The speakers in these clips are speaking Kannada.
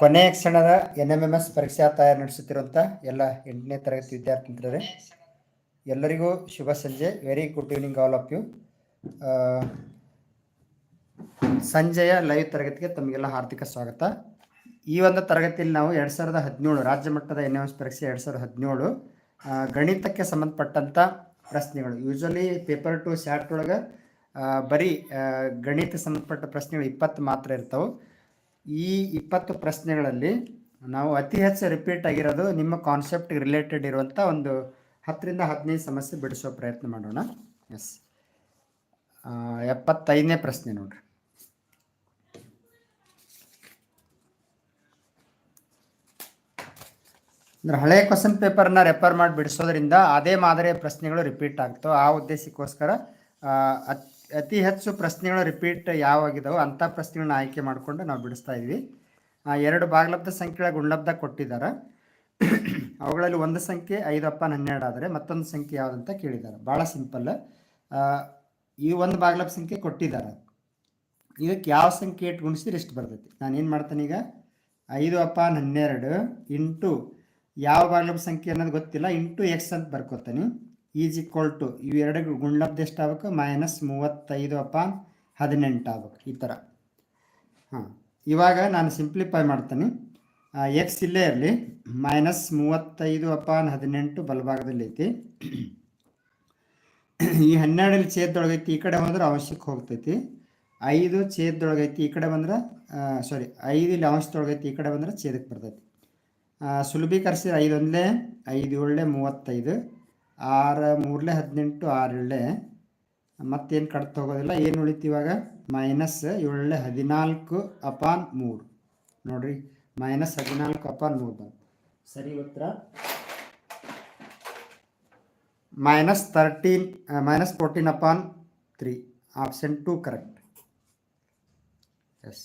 ಕೊನೆಯ ಕ್ಷಣದ ಎನ್ ಎಂ ಎಂ ಎಸ್ ಪರೀಕ್ಷಾ ತಯಾರಿ ನಡೆಸುತ್ತಿರುವಂಥ ಎಲ್ಲ ಎಂಟನೇ ತರಗತಿ ವಿದ್ಯಾರ್ಥಿ ಮಿತ್ರರೇ ಎಲ್ಲರಿಗೂ ಶುಭ ಸಂಜೆ. Very good evening all of you ಸಂಜೆಯ ಲೈವ್ ತರಗತಿಗೆ ತಮಗೆಲ್ಲ ಹಾರ್ದಿಕ ಸ್ವಾಗತ. ಈ ಒಂದು ತರಗತಿಯಲ್ಲಿ ನಾವು ಎರಡು ಸಾವಿರದ ಹದಿನೇಳು ರಾಜ್ಯ ಮಟ್ಟದ ಎನ್ ಎಂ ಎಸ್ ಪರೀಕ್ಷೆ ಎರಡು ಸಾವಿರದ ಹದಿನೇಳು ಗಣಿತಕ್ಕೆ ಸಂಬಂಧಪಟ್ಟಂಥ ಪ್ರಶ್ನೆಗಳು. ಯೂಶಲಿ ಪೇಪರ್ ಟು ಶಾರ್ಟ್ ಒಳಗೆ ಬರೀ ಗಣಿತ ಸಂಬಂಧಪಟ್ಟ ಪ್ರಶ್ನೆಗಳು ಇಪ್ಪತ್ತು ಮಾತ್ರ ಇರ್ತವೆ. ಈ ಇಪ್ಪತ್ತು ಪ್ರಶ್ನೆಗಳಲ್ಲಿ ನಾವು ಅತಿ ಹೆಚ್ಚು ರಿಪೀಟ್ ಆಗಿರೋದು ನಿಮ್ಮ ಕಾನ್ಸೆಪ್ಟ್ ರಿಲೇಟೆಡ್ ಇರುವಂಥ ಒಂದು ಹತ್ತರಿಂದ ಹದಿನೈದು ಸಮಸ್ಯೆ ಬಿಡಿಸೋ ಪ್ರಯತ್ನ ಮಾಡೋಣ. ಎಸ್ ಎಪ್ಪತ್ತೈದನೇ ಪ್ರಶ್ನೆ ನೋಡ್ರಿ. ಅಂದ್ರೆ ಹಳೆ ಕ್ವಶನ್ ಪೇಪರ್ನ ರೆಫರ್ ಮಾಡಿ ಬಿಡಿಸೋದ್ರಿಂದ ಅದೇ ಮಾದರಿಯ ಪ್ರಶ್ನೆಗಳು ರಿಪೀಟ್ ಆಗ್ತವೆ ಆ ಉದ್ದೇಶಕ್ಕೋಸ್ಕರ ಅತ್- ಹೆಚ್ಚು ಪ್ರಶ್ನೆಗಳು ರಿಪೀಟ್ ಯಾವಾಗಿದ್ದಾವೋ ಅಂಥ ಪ್ರಶ್ನೆಗಳನ್ನ ಆಯ್ಕೆ ಮಾಡಿಕೊಂಡು ನಾವು ಬಿಡಿಸ್ತಾ ಇದ್ವಿ. ಎರಡು ಭಾಗಲಬ್ಧ ಸಂಖ್ಯೆಗಳ ಗುಣಲಬ್ಧ ಕೊಟ್ಟಿದ್ದಾರೆ. ಅವುಗಳಲ್ಲಿ ಒಂದು ಸಂಖ್ಯೆ ಐದು ಅಪ್ಪನ ಹನ್ನೆರಡು ಆದರೆ ಮತ್ತೊಂದು ಸಂಖ್ಯೆ ಯಾವುದಂತ ಕೇಳಿದ್ದಾರೆ. ಭಾಳ ಸಿಂಪಲ್ ಈ ಒಂದು ಭಾಗಲಬ್ಧ ಸಂಖ್ಯೆ ಕೊಟ್ಟಿದ್ದಾರೆ. ಇದಕ್ಕೆ ಯಾವ ಸಂಖ್ಯೆ ಇಟ್ಟು ಗುಣಿಸಿದ್ರೆ ಎಷ್ಟು ಬರ್ತೈತಿ? ನಾನು ಏನು ಮಾಡ್ತೇನೆ ಈಗ? ಐದು ಅಪ್ಪ ಹನ್ನೆರಡು ಇಂಟು ಯಾವ ಭಾಗಲಬ್ಧ ಸಂಖ್ಯೆ ಅನ್ನೋದು ಗೊತ್ತಿಲ್ಲ. ಇಂಟು ಎಕ್ಸ್ ಅಂತ ಬರ್ಕೋತೀನಿ. ಈಸ್ ಈಕ್ವಲ್ ಟು ಇವೆರಡು ಗುಣಲಬ್ಧ ಎಷ್ಟು ಆಗ್ಬೇಕು? ಮೈನಸ್ ಮೂವತ್ತೈದು ಅಪಾನ್ ಹದಿನೆಂಟು ಆಗ್ಬೇಕು. ಈ ಥರ. ಹಾಂ. ಇವಾಗ ನಾನು ಸಿಂಪ್ಲಿಫೈ ಮಾಡ್ತೀನಿ. ಎಕ್ಸ್ ಇಲ್ಲೇ ಇರಲಿ. ಮೈನಸ್ ಮೂವತ್ತೈದು ಅಪಾನ್ ಹದಿನೆಂಟು ಬಲಭಾಗದಲ್ಲಿ ಐತಿ. ಈ ಹನ್ನೆರಡಲ್ಲಿ ಛೇದ್ದೊಳಗೈತಿ, ಈ ಕಡೆ ಬಂದ್ರೆ ಅವಶ್ಯಕ್ಕೆ ಹೋಗ್ತೈತಿ. ಐದು ಛೇದ್ದೊಳಗೈತಿ, ಈ ಕಡೆ ಬಂದ್ರೆ ಸಾರಿ ಐದು ಇಲ್ಲಿ ಅಂಶದೊಳಗೈತಿ ಈ ಕಡೆ ಬಂದ್ರೆ ಛೇದಕ್ಕೆ ಬರ್ತೈತಿ. ಸುಲಭೀಕರಿಸಿದ್ರೆ ಐದು ಒಂದೇ ಐದು ಏಳಲೆ ಮೂವತ್ತೈದು. ಆರು ಮೂರಲೆ ಹದಿನೆಂಟು ಆರು ಮತ್ತೇನು ಕಡ್ತ ಹೋಗೋದಿಲ್ಲ ಏನು ಉಳಿತು ಇವಾಗ? ಮೈನಸ್ ಏಳಲೆ ಹದಿನಾಲ್ಕು ಅಪಾನ್ ಮೂರು. ನೋಡ್ರಿ, ಮೈನಸ್ ಹದಿನಾಲ್ಕು ಅಪಾನ್ ಮೂರು ಬಂತು. ಸರಿ ಉತ್ತರ? Minus thirteen minus fourteen upon three. Option two correct. Yes.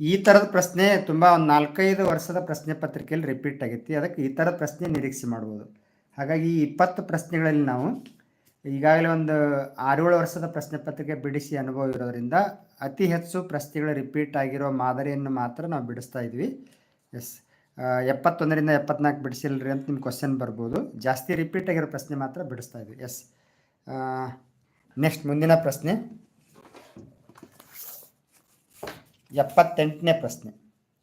ಈ ಥರದ ಪ್ರಶ್ನೆ ತುಂಬ ಒಂದು ನಾಲ್ಕೈದು ವರ್ಷದ ಪ್ರಶ್ನೆ ಪತ್ರಿಕೆಯಲ್ಲಿ ರಿಪೀಟ್ ಆಗೈತಿ. ಅದಕ್ಕೆ ಈ ಥರದ ಪ್ರಶ್ನೆ ನಿರೀಕ್ಷೆ ಮಾಡ್ಬೋದು. ಹಾಗಾಗಿ ಈ ಇಪ್ಪತ್ತು ಪ್ರಶ್ನೆಗಳಲ್ಲಿ ನಾವು ಈಗಾಗಲೇ ಒಂದು ಆರೇಳು ವರ್ಷದ ಪ್ರಶ್ನೆ ಪತ್ರಿಕೆ ಬಿಡಿಸಿ ಅನುಭವ ಇರೋದ್ರಿಂದ ಅತಿ ಹೆಚ್ಚು ಪ್ರಶ್ನೆಗಳು ರಿಪೀಟ್ ಆಗಿರೋ ಮಾದರಿಯನ್ನು ಮಾತ್ರ ನಾವು ಬಿಡಿಸ್ತಾ ಇದ್ವಿ. ಎಸ್. ಎಪ್ಪತ್ತೊಂದರಿಂದ ಎಪ್ಪತ್ನಾಲ್ಕು ಬಿಡಿಸಿಲ್ರಿ ಅಂತ ನಿಮ್ಮ ಕ್ವಶನ್ ಬರ್ಬೋದು. ಜಾಸ್ತಿ ರಿಪೀಟ್ ಆಗಿರೋ ಪ್ರಶ್ನೆ ಮಾತ್ರ ಬಿಡಿಸ್ತಾ ಇದ್ವಿ. ಎಸ್. ನೆಕ್ಸ್ಟ್ ಮುಂದಿನ ಪ್ರಶ್ನೆ. ಎಪ್ಪತ್ತೆಂಟನೇ ಪ್ರಶ್ನೆ.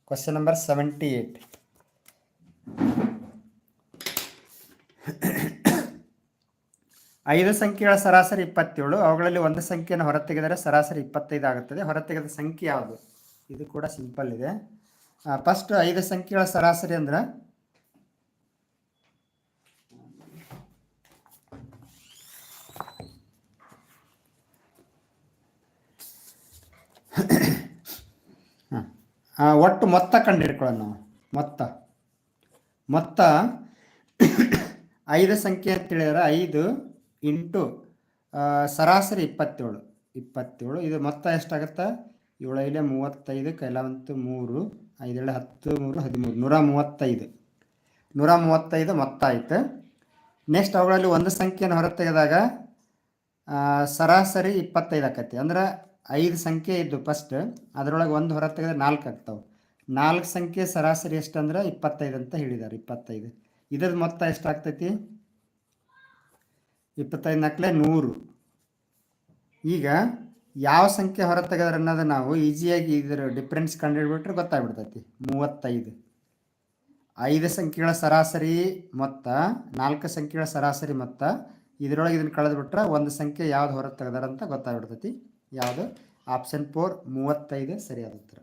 ಕ್ವಶನ್ ನಂಬರ್ ಸೆವೆಂಟಿ ಏಯ್ಟ್ ಐದು ಸಂಖ್ಯೆಗಳ ಸರಾಸರಿ ಇಪ್ಪತ್ತೇಳು. ಅವುಗಳಲ್ಲಿ ಒಂದು ಸಂಖ್ಯೆಯನ್ನು ಹೊರತೆಗೆದರೆ ಸರಾಸರಿ ಇಪ್ಪತ್ತೈದು ಆಗುತ್ತದೆ. ಹೊರತೆಗೆದ ಸಂಖ್ಯೆ ಯಾವುದು? ಇದು ಕೂಡ ಸಿಂಪಲ್ ಇದೆ. ಫಸ್ಟ್ ಐದು ಸಂಖ್ಯೆಗಳ ಸರಾಸರಿ ಅಂದ್ರೆ? ಒಟ್ಟು ಮೊತ್ತ ಕಂಡುಹಿಡ್ಕೊಳ್ಳೋಣ ನಾವು. ಮೊತ್ತ. ಮೊತ್ತ ಐದು ಸಂಖ್ಯೆ ಅಂತ ಹೇಳಿದ್ರೆ ಐದು ಇಂಟು ಸರಾಸರಿ ಇಪ್ಪತ್ತೇಳು. ಇಪ್ಪತ್ತೇಳು, ಇದು ಮೊತ್ತ ಎಷ್ಟಾಗುತ್ತೆ? ಏಳೈಲೆ ಮೂವತ್ತೈದು ಕೈಲಾವಂತು ಮೂರು ಐದೇಳೆ ಹತ್ತು ಮೂರು, ಹದಿಮೂರು, ನೂರ ಮೂವತ್ತೈದು. ನೂರ ಮೂವತ್ತೈದು ಮೊತ್ತ ಆಯಿತು. ನೆಕ್ಸ್ಟ್ ಅವುಗಳಲ್ಲಿ ಒಂದು ಸಂಖ್ಯೆಯನ್ನು ಹೊರತೆಗೆದಾಗ ತೆಗೆದಾಗ ಸರಾಸರಿ ಇಪ್ಪತ್ತೈದು ಆಕತಿ. ಅಂದ್ರೆ ಐದು ಸಂಖ್ಯೆ ಇದ್ದು ಫಸ್ಟ್ ಅದರೊಳಗೆ ಒಂದು ಹೊರ ತೆಗೆದ್ರೆ ನಾಲ್ಕು ಆಗ್ತಾವೆ. ನಾಲ್ಕು ಸಂಖ್ಯೆ ಸರಾಸರಿ ಎಷ್ಟಂದ್ರೆ ಇಪ್ಪತ್ತೈದು ಅಂತ ಹೇಳಿದ್ದಾರೆ, ಇಪ್ಪತ್ತೈದು. ಇದ್ರದ್ದು ಮೊತ್ತ ಎಷ್ಟಾಗ್ತೈತಿ ಇಪ್ಪತ್ತೈದು ನಕ್ಲೆ ನೂರು. ಈಗ ಯಾವ ಸಂಖ್ಯೆ ಹೊರ ತೆಗೆದ್ರೆ ಅನ್ನೋದು ನಾವು ಈಸಿಯಾಗಿ ಇದರ ಡಿಫ್ರೆನ್ಸ್ ಕಂಡುಹಿಡ್ಬಿಟ್ರೆ ಗೊತ್ತಾಗ್ಬಿಡ್ತೈತಿ. ಮೂವತ್ತೈದು. ಐದು ಸಂಖ್ಯೆಗಳ ಸರಾಸರಿ ಮೊತ್ತ, ನಾಲ್ಕು ಸಂಖ್ಯೆಗಳ ಸರಾಸರಿ ಮೊತ್ತ, ಇದರೊಳಗೆ ಇದನ್ನು ಕಳೆದ್ಬಿಟ್ರೆ ಒಂದು ಸಂಖ್ಯೆ ಯಾವ್ದು ಹೊರ ತೆಗೆದಾರ ಅಂತ ಗೊತ್ತಾಗ್ಬಿಡ್ತೈತಿ. ಯಾವುದು? ಆಪ್ಷನ್ ಫೋರ್ ಮೂವತ್ತೈದು ಸರಿಯಾದ ಉತ್ತರ.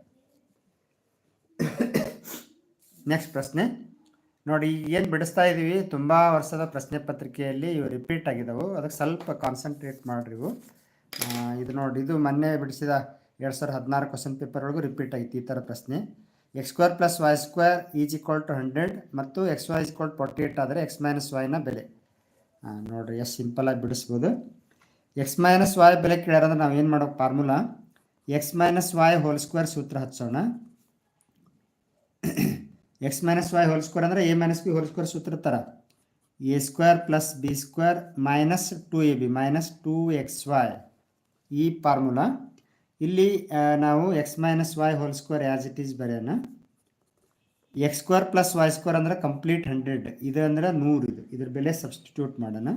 ನೆಕ್ಸ್ಟ್ ಪ್ರಶ್ನೆ. ನೋಡಿ, ಏನು ಬಿಡಿಸ್ತಾ ಇದೀವಿ? ತುಂಬ ವರ್ಷದ ಪ್ರಶ್ನೆ ಪತ್ರಿಕೆಯಲ್ಲಿ ಇವು ರಿಪೀಟ್ ಆಗಿದ್ದಾವೆ ಅದಕ್ಕೆ ಸ್ವಲ್ಪ ಕಾನ್ಸಂಟ್ರೇಟ್ ಮಾಡಿರಿ ಇವು. ಇದು ನೋಡಿ, ಇದು ಮೊನ್ನೆ ಬಿಡಿಸಿದ ಎರಡು ಸಾವಿರದ ಹದಿನಾರು ಕ್ವಶನ್ ಪೇಪರ್ ಒಳಗೂ ರಿಪೀಟ್ ಆಗಿತ್ತು ಈ ಥರ ಪ್ರಶ್ನೆ. X square plus y square is equal to hundred ಮತ್ತು x y equal forty eight ಆದರೆ ಎಕ್ಸ್ ಮೈನಸ್ ವೈನ ಬೆಲೆ. ನೋಡಿರಿ ನೋಡ್ರಿ, ಎಷ್ಟು ಸಿಂಪಲಾಗಿ ಬಿಡಿಸ್ಬೋದು. ಎಕ್ಸ್ ಮೈನಸ್ ವಾಯ್ ಬೆಲೆ ಕೇಳ್ಯಾರಂದ್ರೆ ನಾವು ಏನು ಮಾಡೋ formula x minus y whole square ಸೂತ್ರ ಹಚ್ಚೋಣ. X minus y whole square ಅಂದರೆ a minus b whole square ಸೂತ್ರ ಥರ a square plus b square minus two a b minus two x y ಈ ಫಾರ್ಮುಲಾ ಇಲ್ಲಿ ನಾವು x minus y whole square as it is ಬರೆಯೋಣ. X square plus y square ಅಂದ್ರೆ ಕಂಪ್ಲೀಟ್ ಹಂಡ್ರೆಡ್ ಇದು ಅಂದ್ರೆ ನೂರು ಇದು. ಇದ್ರ ಬೆಲೆ ಸಬ್ಸ್ಟಿಟ್ಯೂಟ್ ಮಾಡೋಣ.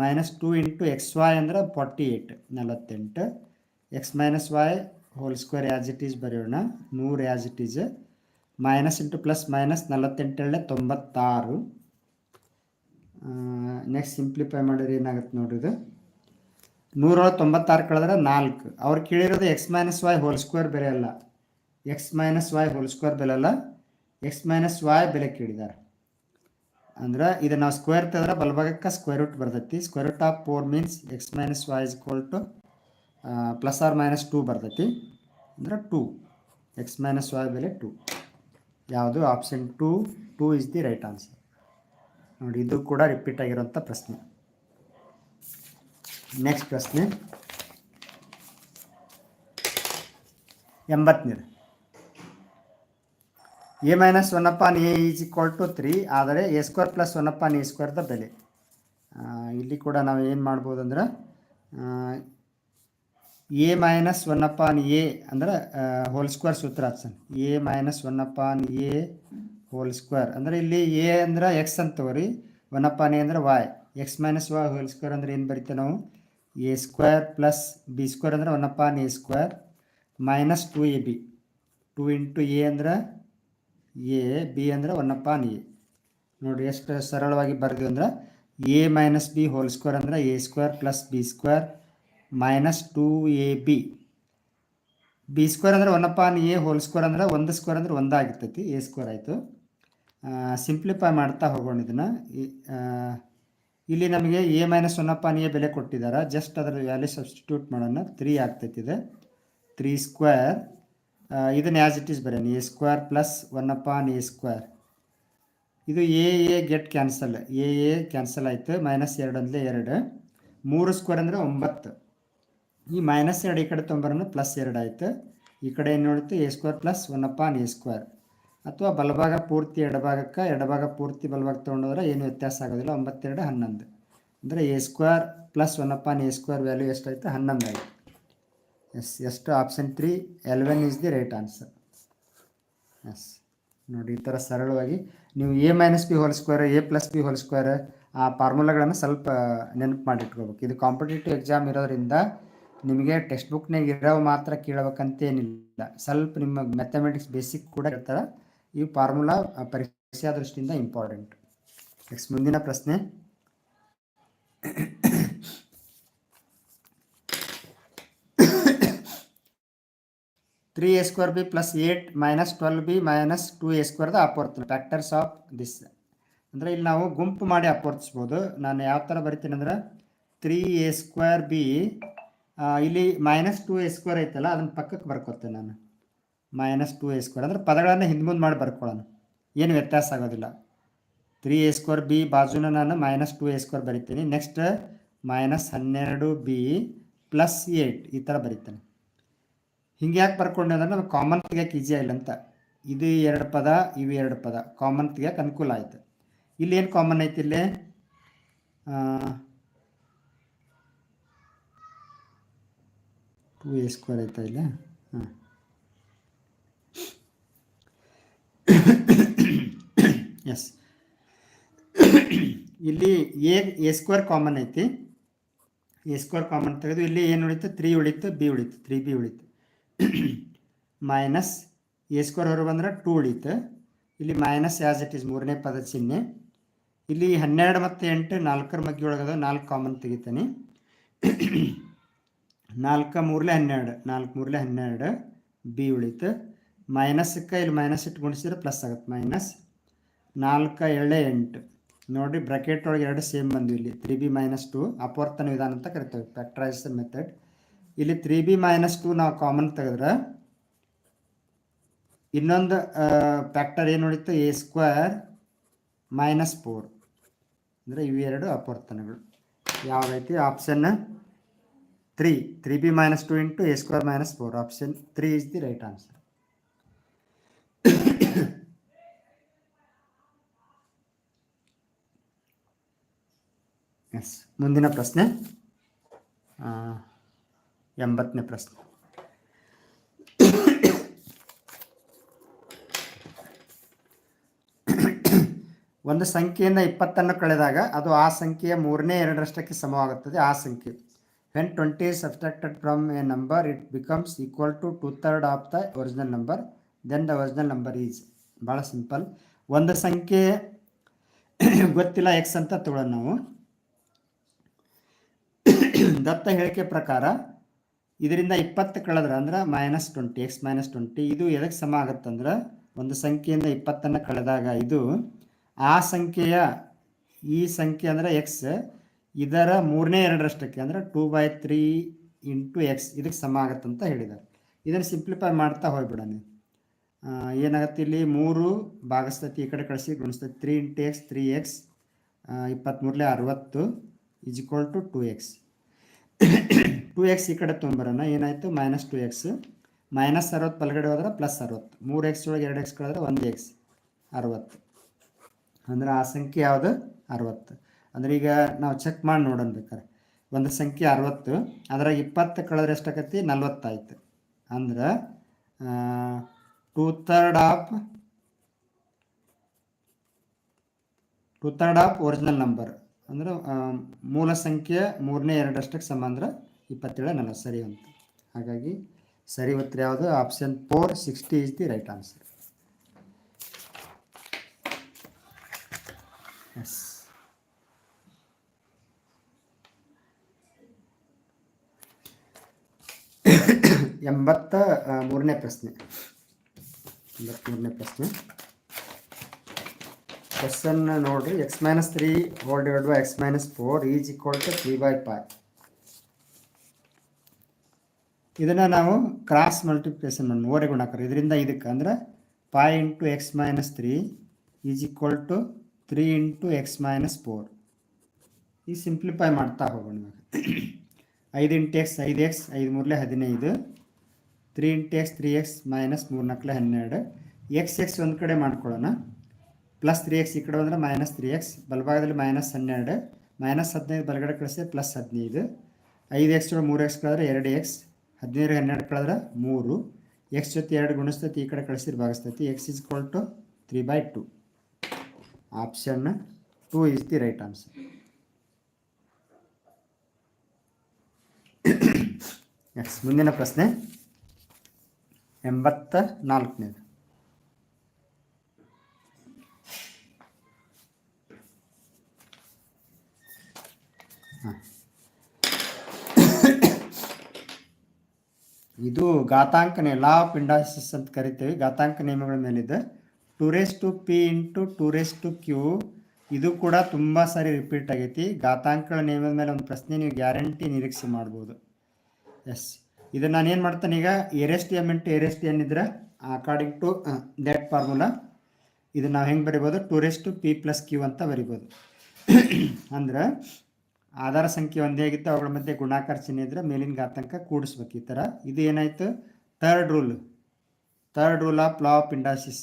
Minus two into x y ಅಂದ್ರೆ ಫಾರ್ಟಿ ಏಯ್ಟ್ ನಲವತ್ತೆಂಟು. X minus y whole square as it is ಬರೆಯೋಣ. ನೂರು as it is minus into plus minus ನಲವತ್ತೆಂಟೇಳೆ ತೊಂಬತ್ತಾರು. ನೆಕ್ಸ್ಟ್ ಸಿಂಪ್ಲಿಫೈ ಮಾಡಿದ್ರೆ ಏನಾಗುತ್ತೆ ನೋಡಿ ಇದು? ನೂರ ತೊಂಬತ್ತಾರು ಕಳೆದ್ರೆ ನಾಲ್ಕು. ಅವ್ರು ಕೇಳಿರೋದು x minus y whole square ಬೆಲೆ ಅಲ್ಲ. X minus y whole square ಬೆಲೆ ಅಲ್ಲ. ಎಕ್ಸ್ ಮೈನಸ್ ವೈ ಬೆಲೆ ಕೇಳಿದ್ದಾರೆ ಅಂದ್ರೆ ಇದು ನಾವು ಸ್ಕ್ವೇರ್ ತೆಗೆದ್ರೆ ಬಲಭಾಗಕ್ಕೆ ಸ್ಕ್ವೇರ್ ರೂಟ್ ಬರ್ತೈತಿ. Square root of four means x minus y is equal to plus or minus two ಬರ್ತೈತಿ. ಅಂದ್ರೆ ಟೂ ಎಕ್ಸ್ ಮೈನಸ್ ವೈ ಬೆಲೆ ಟೂ ಯಾವುದು option two two is the right answer ನೋಡಿ, ಇದು ಕೂಡ ರಿಪೀಟ್ ಆಗಿರುವಂಥ ಪ್ರಶ್ನೆ. ನೆಕ್ಸ್ಟ್ ಪ್ರಶ್ನೆ. ಎಂಬತ್ತನೇದು a minus one upon a is equal to three ಆದರೆ a square plus one upon a ಸ್ಕ್ವೇರ್ದ ಬೆಲೆ. ಇಲ್ಲಿ ಕೂಡ ನಾವು ಏನು ಮಾಡ್ಬೋದು ಅಂದ್ರೆ a minus one upon a ಅಂದ್ರೆ ಹೋಲ್ ಸ್ಕ್ವೇರ್ ಸೂತ್ರ ಹಚ್ಚನ್ a minus one upon a whole square ಅಂದ್ರೆ ಇಲ್ಲಿ ಎ ಅಂದ್ರೆ ಎಕ್ಸ್ ಅಂತ ತಗೋರಿ. ಒನ್ ಅಪಾನ್ ಎ ಅಂದ್ರೆ y x minus y whole square ಅಂದ್ರೆ ಏನು ಬರೀತೇವೆ ನಾವು? A square plus b square ಅಂದ್ರೆ one upon a square minus two a b two into a ಅಂದ್ರೆ ಎ ಬಿ ಅಂದ್ರೆ ಒನ್ ಅಪಾನ್ ಎ ನೋಡಿರಿ ಎಷ್ಟು ಸರಳವಾಗಿ ಬರೆದ್ವಿ ಅಂದ್ರೆ a minus b whole square ಅಂದ್ರೆ a square plus b square minus two a b b square ಅಂದ್ರೆ one upon a whole square ಅಂದ್ರೆ ಒಂದು ಸ್ಕ್ವೇರ್ ಅಂದ್ರೆ ಒಂದಾಗಿರ್ತೈತಿ ಎ ಸ್ಕ್ವೇರ್ ಆಯಿತು. ಸಿಂಪ್ಲಿಫೈ ಮಾಡ್ತಾ ಹೋಗೋಣ ಇದನ್ನು. ಇಲ್ಲಿ ನಮಗೆ a minus one upon a ಬೆಲೆ ಕೊಟ್ಟಿದ್ದಾರೆ ಜಸ್ಟ್ ಅದರ ವ್ಯಾಲ್ಯೂ ಸಬ್ಸ್ಟಿಟ್ಯೂಟ್ ಮಾಡೋಣ. ತ್ರೀ ಆಗ್ತೈತಿ ಇದು. ತ್ರೀ ಸ್ಕ್ವೇರ್ ಇದನ್ನು ಆ್ಯಸ್ ಇಟ್ ಈಸ್ ಬರೆಯೋಣ. A square plus one upon a square ಇದು a a get cancel a a cancel ಆಯಿತು. ಮೈನಸ್ ಎರಡು ಅಂದರೆ ಎರಡು. ಮೂರು ಸ್ಕ್ವೇರ್ ಅಂದರೆ ಒಂಬತ್ತು. ಈ ಮೈನಸ್ ಎರಡು ಈ ಕಡೆ ತೊಂಬರನ್ನು ಪ್ಲಸ್ ಎರಡು ಆಯಿತು. ಈ ಕಡೆ ಏನು ನೋಡುತ್ತೆ? A square plus one upon a square ಅಥವಾ ಬಲಭಾಗ ಪೂರ್ತಿ ಎಡಭಾಗಕ್ಕೆ ಎಡಭಾಗ ಪೂರ್ತಿ ಬಲಭಾಗ ತೊಗೊಂಡೋದ್ರೆ ಏನು ವ್ಯತ್ಯಾಸ ಆಗೋದಿಲ್ಲ? ಒಂಬತ್ತೆರಡು, ಹನ್ನೊಂದು. ಅಂದರೆ a square plus one upon a square value ಎಷ್ಟಾಯಿತು? ಹನ್ನೊಂದು ಆಯಿತು. ಎಸ್ ಎಷ್ಟು option three eleven is the right answer yes ನೋಡಿ, ಈ ಥರ ಸರಳವಾಗಿ ನೀವು a minus b whole square a plus b whole square ಆ ಫಾರ್ಮುಲಾಗಳನ್ನು ಸ್ವಲ್ಪ ನೆನಪು ಮಾಡಿಟ್ಕೋಬೇಕು. ಇದು ಕಾಂಪಿಟೇಟಿವ್ ಎಕ್ಸಾಮ್ ಇರೋದ್ರಿಂದ ನಿಮಗೆ ಟೆಕ್ಸ್ಟ್ ಬುಕ್ನಾಗ ಇರೋ ಮಾತ್ರ ಕೇಳಬೇಕಂತೇನಿಲ್ಲ. ಸ್ವಲ್ಪ ನಿಮ್ಮ ಮ್ಯಾಥಮೆಟಿಕ್ಸ್ ಬೇಸಿಕ್ ಕೂಡ ಇರ್ತಾರೆ ಈ ಫಾರ್ಮುಲಾ ಪರೀಕ್ಷೆಯ ದೃಷ್ಟಿಯಿಂದ ಇಂಪಾರ್ಟೆಂಟ್ ನೆಕ್ಸ್ಟ್ ಮುಂದಿನ ಪ್ರಶ್ನೆ. Three a square b plus eight minus twelve b minus two a ಸ್ಕ್ವೇರ್ದ ಅಪೋರ್ತ ಫ್ಯಾಕ್ಟರ್ಸ್ ಆಫ್ ದಿಸ್ ಅಂದರೆ ಇಲ್ಲಿ ನಾವು ಗುಂಪು ಮಾಡಿ ಅಪೋರ್ತಿಸ್ಬೋದು ನಾನು ಯಾವ ಥರ ಬರಿತೀನಿ ಅಂದ್ರೆ ತ್ರೀ ಎ ಸ್ಕ್ವೇರ್ ಬಿ ಇಲ್ಲಿ ಮೈನಸ್ ಟು ಎ ಸ್ಕ್ವೇರ್ ಐತಲ್ಲ, ಅದನ್ನ ಪಕ್ಕಕ್ಕೆ ಬರ್ಕೋತೇನೆ ನಾನು. ಮೈನಸ್ ಟು ಎ ಸ್ಕ್ವೇರ್ ಅಂದ್ರೆ ಪದಗಳನ್ನು ಹಿಂದ್ಮುಂದ್ ಮಾಡಿ ಬರ್ಕೊಳ್ಳೋಣ. ಏನು ವ್ಯತ್ಯಾಸ ಆಗೋದಿಲ್ಲ. ತ್ರೀ ಎ ಸ್ಕ್ವೇರ್ ಬಿ ಬಾಜುನ ನಾನು ಮೈನಸ್ ಟು ಎ ಸ್ಕ್ವೇರ್ ಬರಿತೀನಿ. ನೆಕ್ಸ್ಟ್ ಮೈನಸ್ ಹನ್ನೆರಡು ಬಿ ಪ್ಲಸ್ ಏಟ್ ಈ ಥರ ಬರಿತೇನೆ. ಹಿಂಗೆ ಯಾಕೆ ಬರ್ಕೊಂಡೆ ಅಂದ್ರೆ ನಮ್ಗೆ ಕಾಮನ್ ತೆಗಿಯಕ್ಕೆ ಈಸಿ ಆಗಿಲ್ಲ ಅಂತ. ಇದು ಎರಡು ಪದ, ಇವು ಎರಡು ಪದ. ಕಾಮನ್ ತೆಗಿಯಕ್ಕೆ ಅನುಕೂಲ ಆಯಿತು. ಇಲ್ಲಿ ಏನು ಕಾಮನ್ ಐತಿ ಇಲ್ಲಿ? ಟು ಎ ಸ್ಕ್ವೇರ್ ಆಯ್ತಾ ಇಲ್ಲ ಹಾಂ ಎಸ್ ಇಲ್ಲಿ ಎ ಎ ಸ್ಕ್ವೇರ್ ಕಾಮನ್ ಐತಿ. ಎ ಸ್ಕ್ವೇರ್ ಕಾಮನ್ ತೆಗೆದು ಇಲ್ಲಿ ಏನು ಉಳಿತು? ತ್ರೀ ಉಳಿತು ಬಿ ಉಳಿತು ತ್ರೀ ಬಿ ಉಳಿತು. ಮೈನಸ್ ಎ ಸ್ಕ್ವೇರ್ ಹೊರ ಬಂದ್ರೆ ಟೂ ಉಳಿತು. ಇಲ್ಲಿ ಮೈನಸ್ ಆ್ಯಸ್ ಇಟ್ ಈಸ್ ಮೂರನೇ ಪದ ಚಿಹ್ನೆ. ಇಲ್ಲಿ ಹನ್ನೆರಡು ಮತ್ತು ಎಂಟು ನಾಲ್ಕರ ಮಗ್ಗಿ ಒಳಗದ ನಾಲ್ಕು ಕಾಮನ್ ತೆಗಿತಾನೆ. ನಾಲ್ಕು ಮೂರಲೆ ಹನ್ನೆರಡು, ನಾಲ್ಕು ಮೂರಲೆ ಹನ್ನೆರಡು ಬಿ ಉಳಿತು. ಮೈನಸ್ಕ್ಕೆ ಇಲ್ಲಿ ಮೈನಸ್ ಇಟ್ಟು ಗುಣಿಸಿದ್ರೆ ಪ್ಲಸ್ ಆಗುತ್ತೆ, ಮೈನಸ್ ನಾಲ್ಕು ಎಳ್ಳೆ ಎಂಟು. ನೋಡಿ ಬ್ರಾಕೆಟ್ ಒಳಗೆ ಎರಡು ಸೇಮ್ ಬಂದು ಇಲ್ಲಿ. ತ್ರೀ ಬಿ ಮೈನಸ್ ಟು ಅಪವರ್ತನ ವಿಧಾನ ಅಂತ ಕರಿತೇವೆ ಫ್ಯಾಕ್ಟರೈಸೇಷನ್ ಮೆಥಡ್ ಇಲ್ಲಿ ತ್ರೀ ಬಿ ಮೈನಸ್ ಟು ನಾವು ಕಾಮನ್ ತೆಗೆದ್ರೆ ಇನ್ನೊಂದು ಫ್ಯಾಕ್ಟರ್ ಏನು ಉಳಿತು? ಎ ಸ್ಕ್ವೇರ್ ಮೈನಸ್ ಫೋರ್ ಅಂದರೆ ಇವೆರಡು ಅಪವರ್ತನಗಳು. ಯಾವ ರೀತಿ? Option three three b minus two into a square minus four option three is the right answer yes ಮುಂದಿನ ಪ್ರಶ್ನೆ. ಎಂಬತ್ತನೇ ಪ್ರಶ್ನೆ. ಒಂದು ಸಂಖ್ಯೆಯಿಂದ ಇಪ್ಪತ್ತನ್ನು ಕಳೆದಾಗ ಅದು ಆ ಸಂಖ್ಯೆಯ ಮೂರನೇ ಎರಡರಷ್ಟಕ್ಕೆ ಸಮವಾಗುತ್ತದೆ. ಆ ಸಂಖ್ಯೆ. When twenty is subtracted from a number, it becomes equal to third of the original number. Then the original number is ಭಾಳ ಸಿಂಪಲ್ ಒಂದು ಸಂಖ್ಯೆ ಗೊತ್ತಿಲ್ಲ ಎಕ್ಸ್ ಅಂತ ತಗೊಳ್ಳೋಣ ನಾವು ದತ್ತ ಹೇಳಿಕೆ ಪ್ರಕಾರ ಇದರಿಂದ ಇಪ್ಪತ್ತು ಕಳೆದ್ರೆ ಅಂದ್ರೆ minus twenty x minus twenty ಇದು ಎದಕ್ಕೆ ಸಮ ಆಗುತ್ತಂದ್ರೆ ಒಂದು ಸಂಖ್ಯೆಯಿಂದ ಇಪ್ಪತ್ತನ್ನು ಕಳೆದಾಗ ಇದು ಆ ಸಂಖ್ಯೆಯ ಈ ಸಂಖ್ಯೆ ಅಂದರೆ ಎಕ್ಸ್ ಇದರ ಮೂರನೇ ಎರಡರಷ್ಟಕ್ಕೆ ಅಂದರೆ two by three into x ಇದಕ್ಕೆ ಸಮ ಆಗುತ್ತಂತ ಹೇಳಿದ್ದಾರೆ. ಇದನ್ನು ಸಿಂಪ್ಲಿಫೈ ಮಾಡ್ತಾ ಹೋಗ್ಬಿಡೋಣ ಏನಾಗತ್ತೆ ಇಲ್ಲಿ? ಮೂರು ಭಾಗಸ್ತತಿ ಈ ಕಡೆ ಕಳಿಸಿ, ಗುಣಿಸ್ತತಿ. Three into x three x ಇಪ್ಪತ್ತ್ಮೂರಲೆ ಅರವತ್ತು is equal to two x two x ಈ ಕಡೆ ತೊಗೊಂಬರೋಣ. ಏನಾಯಿತು? ಮೈನಸ್ ಟು ಎಕ್ಸ್ ಮೈನಸ್ ಅರವತ್ತು ಪಲ್ಗಡೆ ಹೋದ್ರೆ ಪ್ಲಸ್ ಅರವತ್ತು. ಮೂರು ಎಕ್ಸ್ ಒಳಗೆ ಎರಡು ಎಕ್ಸ್ ಕಳೆದ್ರೆ ಒಂದು ಎಕ್ಸ್ ಅರವತ್ತು. ಅಂದ್ರೆ ಆ ಸಂಖ್ಯೆ ಯಾವುದು? ಅರವತ್ತು. ಅಂದ್ರೆ ಈಗ ನಾವು ಚೆಕ್ ಮಾಡಿ ನೋಡೋಣ ಬೇಕಾರೆ ಒಂದು ಸಂಖ್ಯೆ ಅರವತ್ತು, ಅದ್ರಾಗ ಇಪ್ಪತ್ತು ಕಳೆದ್ರೆ ಎಷ್ಟಾಕತಿ ನಲ್ವತ್ತಾಯ್ತು. ಅಂದ್ರೆ two third of two third of original number ಅಂದ್ರೆ ಮೂಲ ಸಂಖ್ಯೆ ಮೂರನೇ ಎರಡಷ್ಟಕ್ಕೆ ಸಮ ಅಂದ್ರೆ ಇಪ್ಪತ್ತೇಳು, ನಲವತ್ತು. ಸರಿ ಅಂತ. ಹಾಗಾಗಿ ಸರಿ ಉತ್ತರ ಯಾವುದು? Option four sixty is the right answer yes ಎಂಬತ್ತ ಮೂರನೇ ಪ್ರಶ್ನೆ. ಎಂಬತ್ಮೂರನೇ ಪ್ರಶ್ನೆ. ಕ್ವಶನ್ ನೋಡ್ರಿ. X minus three whole divide by x minus four is equal to three by five ಇದನ್ನು ನಾವು ಕ್ರಾಸ್ ಮಲ್ಟಿಪ್ಲಿಕೇಶನ್ ಮಾಡಿ ಓರೆ ಗುಣಾಕಾರ ಇದರಿಂದ ಇದಕ್ಕೆ ಅಂದ್ರೆ five into x minus three is equal to three into x minus four ಈ ಸಿಂಪ್ಲಿಫೈ ಮಾಡ್ತಾ ಹೋಗೋಣ ಇವಾಗ. ಐದು ಇಂಟು ಎಕ್ಸ್ ಐದು ಎಕ್ಸ್ ಐದು ಮೂರಲೇ ಹದಿನೈದು. Three into x three x minus ಮೂರು ನಾಲ್ಕಲೆ ಹನ್ನೆರಡು. ಎಕ್ಸ್ ಎಕ್ಸ್ ಒಂದು ಕಡೆ ಮಾಡ್ಕೊಳ್ಳೋಣ. ಪ್ಲಸ್ ತ್ರೀ ಎಕ್ಸ್ ಈ ಕಡೆ ಬಂದರೆ ಮೈನಸ್ ತ್ರೀ ಎಕ್ಸ್ ಬಲಭಾಗದಲ್ಲಿ ಮೈನಸ್ ಹನ್ನೆರಡು. ಮೈನಸ್ ಹದಿನೈದು ಬಲಗಡೆ ಕಳಿಸಿದ್ರೆ ಪ್ಲಸ್ ಹದಿನೈದು. ಐದು ಎಕ್ಸ್ ಜೊತೆ ಮೂರು ಎಕ್ಸ್ ಕಳೆದ್ರೆ ಎರಡು ಎಕ್ಸ್ ಹದಿನೈದು ಹನ್ನೆರಡು ಕಳೆದ್ರೆ ಮೂರು. ಎಕ್ಸ್ ಜೊತೆ ಎರಡು ಗುಣಿಸ್ತೈತಿ, ಈ ಕಡೆ ಕಳಿಸಿದ್ರೆ ಭಾಗಿಸ್ತೈತಿ. X is equal to three by two option two is the right answer x ಮುಂದಿನ ಪ್ರಶ್ನೆ. ಎಂಬತ್ತ ನಾಲ್ಕನೇದು. ಇದು ಘಾತಾಂಕ ಲಾ ಆಫ್ ಇಂಡಾಸಿಸ್ ಅಂತ ಕರಿತೇವೆ. ಘಾತಾಂಕ ನಿಯಮಗಳ ಮೇಲಿದೆ. Two raise to p into two raise to q. ಇದು ಕೂಡ ತುಂಬ ಸಾರಿ ರಿಪೀಟ್ ಆಗೈತಿ. ಘಾತಾಂಕಗಳ ನಿಯಮದ ಮೇಲೆ ಒಂದು ಪ್ರಶ್ನೆ ನೀವು ಗ್ಯಾರಂಟಿ ನಿರೀಕ್ಷೆ ಮಾಡ್ಬೋದು. ಎಸ್. ಇದನ್ನು ನಾನು ಏನು ಮಾಡ್ತೇನೆ ಈಗ a rest m into a rest n ಇದ್ರೆ ಅಕಾರ್ಡಿಂಗ್ ಟು ದಟ್ ಫಾರ್ಮುಲಾ ಇದು ನಾವು ಹೆಂಗೆ ಬರಿಬೋದು? ಟೂರಿಸ್ಟು ಪಿ ಪ್ಲಸ್ ಕ್ಯೂ ಅಂತ ಬರಿಬೋದು. ಅಂದ್ರೆ ಆಧಾರ ಸಂಖ್ಯೆ ಒಂದೇ ಆಗಿತ್ತು, ಅವುಗಳ ಮಧ್ಯೆ ಗುಣಾಕಾರ ಚಿಹ್ನೆ ಇದ್ರೆ ಮೇಲಿನ ಘಾತಾಂಕ ಕೂಡಿಸ್ಬೇಕು ಈ ಥರ ಇದು ಏನಾಯಿತು? Third rule third rule of law of indices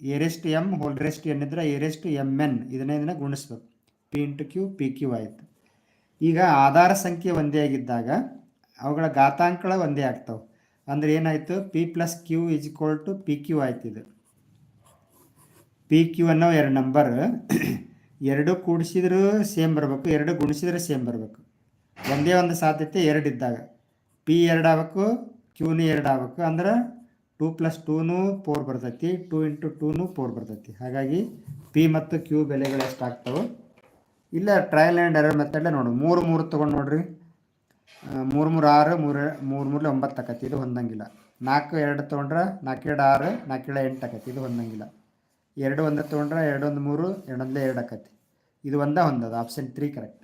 a rest m whole rest n ಇದ್ರೆ ಎರೆಸ್ಟ್ ಎಂ ಎನ್ ಇದನ್ನೇ ಇದನ್ನ ಗುಣಿಸ್ಬೇಕು. P into q, p q ಆಯಿತು. ಈಗ ಆಧಾರ ಸಂಖ್ಯೆ ಒಂದೇ ಆಗಿದ್ದಾಗ ಅವುಗಳ ಘಾತಾಂಕಗಳ ಒಂದೇ ಆಗ್ತಾವೆ. ಅಂದ್ರೆ ಏನಾಯಿತು? P plus q is equal to p q ಆಯ್ತು ಇದು. ಪಿ ಕ್ಯೂ ಅನ್ನೋ ಎರಡು ನಂಬರ್ ಎರಡು ಕೂಡಿಸಿದ್ರೂ ಸೇಮ್ ಬರಬೇಕು, ಎರಡು ಗುಣಿಸಿದ್ರೆ ಸೇಮ್ ಬರಬೇಕು. ಒಂದೇ ಒಂದು ಸಾಧ್ಯತೆ ಎರಡು ಇದ್ದಾಗ. ಪಿ ಎರಡು ಆಗಬೇಕು ಕ್ಯೂನು ಎರಡು ಆಗಬೇಕು. ಅಂದ್ರೆ ಟೂ ಪ್ಲಸ್ ಟೂನು ಫೋರ್ ಬರ್ತೈತಿ ಟೂ ಇಂಟು ಟೂನು ಫೋರ್ ಬರ್ತೈತಿ. ಹಾಗಾಗಿ ಪಿ ಮತ್ತು ಕ್ಯೂ ಬೆಲೆಗಳು ಎಷ್ಟು ಆಗ್ತಾವೆ ಇಲ್ಲ ಟ್ರಯಲ್ ಆ್ಯಂಡ್ ಎರರ್ ಮೆಥಡೇ ನೋಡು. ಮೂರು ಮೂರು ತೊಗೊಂಡು ನೋಡ್ರಿ. ಮೂರು ಮೂರು ಆರು ಮೂರು ಮೂರು ಮೂರಲೆ ಒಂಬತ್ತು ಆಕತಿ ಇದು ಹೊಂದಂಗಿಲ್ಲ. ನಾಲ್ಕು ಎರಡು ತೊಗೊಂಡ್ರೆ ನಾಲ್ಕು ಎರಡು ಆರು, ನಾಲ್ಕು ಎರಡು ಎಂಟು ಆಕತಿ ಇದು ಹೊಂದಂಗಿಲ್ಲ. ಎರಡು ಒಂದೇ ತೊಗೊಂಡ್ರೆ ಎರಡೊಂದು ಮೂರು ಎರಡೊಂದಲೇ ಎರಡು ಆಕತಿ ಇದು ಒಂದೇ ಹೊಂದದ ಆಪ್ಷನ್ ತ್ರೀ ಕರೆಕ್ಟ್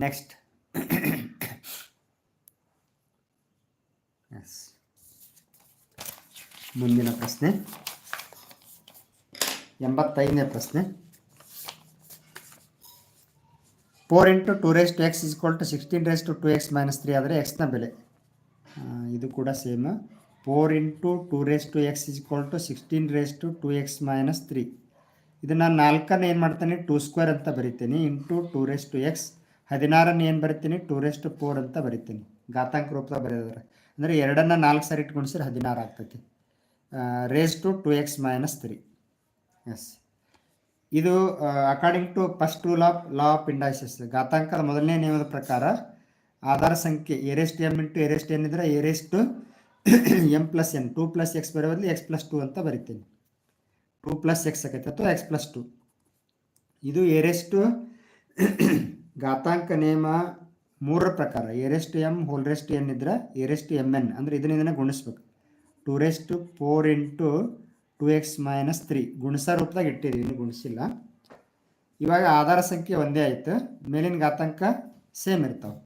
ನೆಕ್ಸ್ಟ್ ಮುಂದಿನ ಪ್ರಶ್ನೆ. ಎಂಬತ್ತೈದನೇ ಪ್ರಶ್ನೆ. Four into two raise to x is equal to sixteen raise to two x minus three ಆದರೆ ಎಕ್ಸ್ನ ಬೆಲೆ. ಇದು ಕೂಡ same four into two raise to x is equal to sixteen raise to two x minus three ಇದನ್ನು ನಾಲ್ಕನ್ನು ಏನು ಮಾಡ್ತೀನಿ? ಟೂ ಸ್ಕ್ವೇರ್ ಅಂತ ಬರಿತೀನಿ. Into two raise to x ಹದಿನಾರನ್ನು ಏನು ಬರಿತೀನಿ? ಟೂ ರೇಸ್ ಟು ಫೋರ್ ಅಂತ ಬರಿತೀನಿ. ಘಾತಾಂಕ ರೂಪದಾಗ ಬರೆಯೋದ್ರೆ ಅಂದರೆ ಎರಡನ್ನು ನಾಲ್ಕು ಸಾರಿ ಇಟ್ಕೊಂಡಿಸಿದ್ರೆ ಹದಿನಾರು ಆಗ್ತೈತಿ. Raise to two x minus three yes ಇದು according to first rule of law of indices ಘಾತಾಂಕದ ಮೊದಲನೇ ನಿಯಮದ ಪ್ರಕಾರ ಆಧಾರ ಸಂಖ್ಯೆ a rest m into a rest n ಇದ್ರೆ a rest m plus n two plus x ಬರೋ ಎಕ್ಸ್ ಪ್ಲಸ್ ಟು ಅಂತ ಬರಿತೀನಿ. ಟೂ ಪ್ಲಸ್ ಎಕ್ಸ್ ಆಗೈತೆ ಅಥವಾ ಎಕ್ಸ್ ಪ್ಲಸ್ ಟು ಇದು ಎರೆಸ್ಟು ಘಾತಾಂಕ ನಿಯಮ ಮೂರರ ಪ್ರಕಾರ a rest m whole rest n ಇದ್ರೆ ಎರೆಸ್ಟ್ ಎಂ ಎನ್ ಅಂದರೆ ಇದನ್ನ ಇದನ್ನ ಗುಣಿಸ್ಬೇಕು two rest four into two x minus three ಗುಣಿಸ ರೂಪದಾಗ ಇಟ್ಟಿದ್ದೀವಿ ಗುಣಿಸಿಲ್ಲ. ಇವಾಗ ಆಧಾರ ಸಂಖ್ಯೆ ಒಂದೇ ಆಯ್ತು. ಮೇಲಿನ ಘಾತಾಂಕ ಸೇಮ್ ಇರ್ತಾವೆ.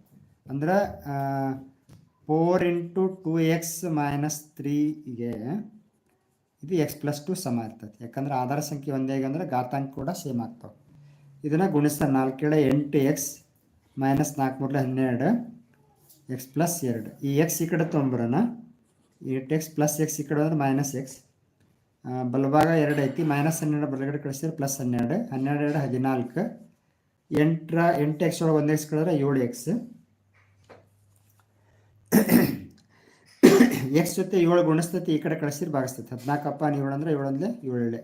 ಅಂದ್ರೆ four into two x minus ತ್ರೀಗೆ ಇದು ಎಕ್ಸ್ ಪ್ಲಸ್ ಟು ಸಮ ಇರ್ತದೆ ಯಾಕಂದ್ರೆ ಆಧಾರ ಸಂಖ್ಯೆ ಒಂದೇ ಅಂದ್ರೆ ಘಾತಾಂಕ ಕೂಡ ಸೇಮ್ ಆಗ್ತಾವೆ. ಇದನ್ನು ಗುಣಿಸ್ತಾರೆ ನಾಲ್ಕೇಳೆ ಎಂಟು ಎಕ್ಸ್ ಮೈನಸ್ ನಾಲ್ಕು ಮೂರಲೆ ಹನ್ನೆರಡು ಎಕ್ಸ್ ಪ್ಲಸ್ ಎರಡು. ಈ ಎಕ್ಸ್ ಈ ಕಡೆ ತೊಗೊಂಬರೋಣ ಏಟ್ ಎಕ್ಸ್ ಪ್ಲಸ್ ಎಕ್ಸ್ ಈ ಕಡೆ ಅಂದ್ರೆ ಮೈನಸ್ ಎಕ್ಸ್ ಬಲಭಾಗ ಎರಡು ಐತಿ ಮೈನಸ್ ಹನ್ನೆರಡು, ಬಲಗಡೆ ಕಳಿಸಿದ್ರೆ ಪ್ಲಸ್ ಹನ್ನೆರಡು ಹನ್ನೆರಡು, ಎರಡು, ಹದಿನಾಲ್ಕು. ಎಂಟರ, ಎಂಟು ಎಕ್ಸ್ ಒಳಗೆ ಒಂದು ಎಕ್ಸ್ ಕಳೆದ್ರೆ ಏಳು ಎಕ್ಸ್ ಎಕ್ಸ್ ಜೊತೆ ಏಳು ಗುಣಿಸ್ತೈತಿ, ಈ ಕಡೆ ಕಳಿಸಿದ್ರೆ ಭಾಗಿಸ್ತೈತಿ. ಹದಿನಾಲ್ಕಪ್ಪ ಏಳು ಅಂದರೆ ಏಳು ಏಳು